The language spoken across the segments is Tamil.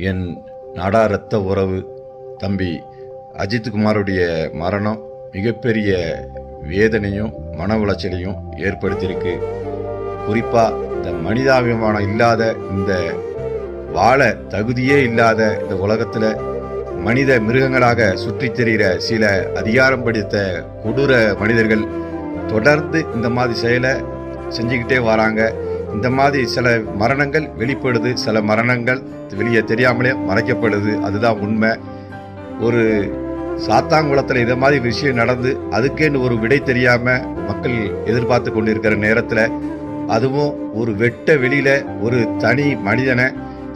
என் நாடா ரத்த உறவு. தம்பி அஜித்குமாருடைய மரணம் மிகப்பெரிய வேதனையும் மன உளைச்சலையும் ஏற்படுத்தியிருக்கு. குறிப்பாக இந்த மனிதாபிமானம் இல்லாத இந்த வாழ தகுதியே இல்லாத இந்த உலகத்தில் மனித மிருகங்களாக சுற்றித் தெரிகிற சில அதிகாரம் படித்த கொடூர மனிதர்கள் தொடர்ந்து இந்த மாதிரி செயலை செஞ்சுக்கிட்டே வராங்க. இந்த மாதிரி சில மரணங்கள் வெளிப்படுது சில மரணங்கள் வெளியே தெரியாமலே மறைக்கப்படுது. அதுதான் உண்மை. ஒரு சாத்தாங்குளத்தில் இதை மாதிரி விஷயம் நடந்து அதுக்கேன்னு ஒரு விடை தெரியாமல் மக்கள் எதிர்பார்த்து கொண்டிருக்கிற நேரத்தில் அதுவும் ஒரு வெட்ட வெளியில் ஒரு தனி மனிதனை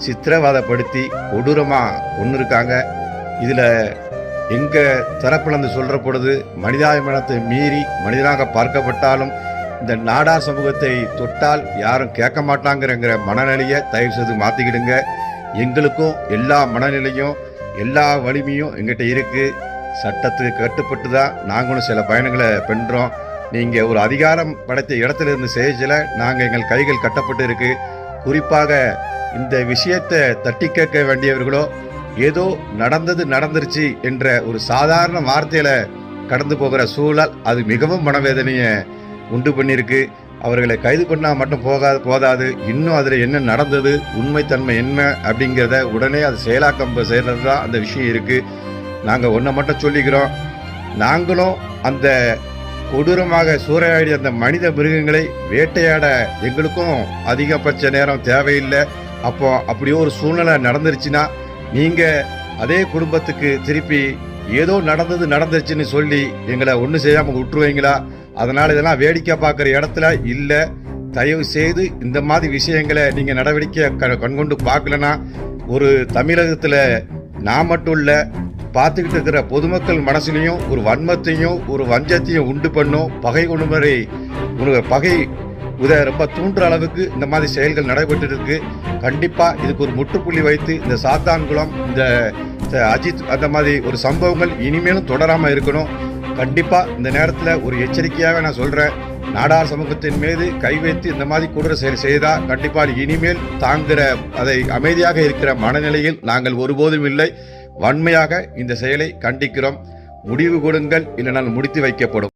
சித்திரவதைப்படுத்தி கொடூரமாக ஒன்று இருக்காங்க. இதில் எங்கள் தரப்புல சொல்கிற பொழுது மனிதாபிமானத்தை மீறி மனிதனாக பார்க்கப்பட்டாலும் இந்த நாடா சமூகத்தை தொட்டால் யாரும் கேட்க மாட்டாங்கிறங்கிற மனநிலையை தயவு செய்து மாற்றிக்கிடுங்க எங்களுக்கும் எல்லா மனநிலையும் எல்லா வலிமையும் எங்கிட்ட இருக்குது சட்டத்துக்கு கட்டுப்பட்டு தான் நாங்களும் சில பயணங்களை பண்ணுறோம் நீங்கள் ஒரு அதிகாரம் படைத்த இடத்துல இருந்து செய்யல நாங்கள் எங்கள் கைகள் கட்டப்பட்டு இருக்கு. குறிப்பாக இந்த விஷயத்தை தட்டி கேட்க வேண்டியவர்களோ ஏதோ நடந்தது நடந்துருச்சு என்ற ஒரு சாதாரண வார்த்தையில் கடந்து போகிற சூழல் அது மிகவும் மனவேதனையை உண்டு பண்ணியிருக்கு. அவர்களை கைது பண்ணால் மட்டும் போகாது போதாது. இன்னும் அதில் என்ன நடந்தது உண்மைத்தன்மை என்ன அப்படிங்கிறத உடனே அது செயலாக்கம் செய்கிறது தான் அந்த விஷயம் இருக்குது நாங்கள் ஒன்றை மட்டும் சொல்லிக்கிறோம். நாங்களும் அந்த கொடூரமாக சூறையாடி அந்த மனித மிருகங்களை வேட்டையாட எங்களுக்கும் அதிகபட்ச நேரம் தேவையில்லை. அப்போ அப்படியோ ஒரு சூழ்நிலை நடந்துருச்சுன்னா நீங்கள் அதே குடும்பத்துக்கு திருப்பி ஏதோ நடந்தது நடந்துருச்சுன்னு சொல்லி எங்களை ஒன்று செய்யாமல் விட்டுருவீங்களா? அதனால் இதெல்லாம் வேடிக்கை பார்க்குற இடத்துல இல்லை. தயவு செய்து இந்த மாதிரி விஷயங்களை நீங்கள் நடவடிக்கையை க- கண்கொண்டு பார்க்கலனா ஒரு தமிழகத்தில் நான் மட்டும் இல்லை பார்த்துக்கிட்டு இருக்கிற பொதுமக்கள் மனசுலையும் ஒரு வன்மத்தையும் ஒரு வஞ்சத்தையும் உண்டு பண்ணும் பகை உணவரை ஒரு பகை உத ரொம்ப தூண்டுற அளவுக்கு இந்த மாதிரி செயல்கள் நடைபெற்று இருக்கு. கண்டிப்பாக இதுக்கு ஒரு முற்றுப்புள்ளி வைத்து இந்த சாத்தான்குளம் இந்த அஜித் அந்த மாதிரி ஒரு சம்பவங்கள் இனிமேலும் தொடராமல் இருக்கணும். கண்டிப்பாக இந்த நேரத்தில் ஒரு எச்சரிக்கையாக நான் சொல்கிறேன் நாடார் சமூகத்தின் மீது கை வைத்து இந்த மாதிரி கொடூர செயல் செய்தால் கண்டிப்பாக இனிமேல் தாங்குகிற அதை அமைதியாக இருக்கிற மனநிலையில் நாங்கள் ஒருபோதும் இல்லை. வன்மையாக இந்த செயலை கண்டிக்கிறோம். முடிவு கொடுங்கள் இல்லைனால் முடித்து வைக்கப்படும்.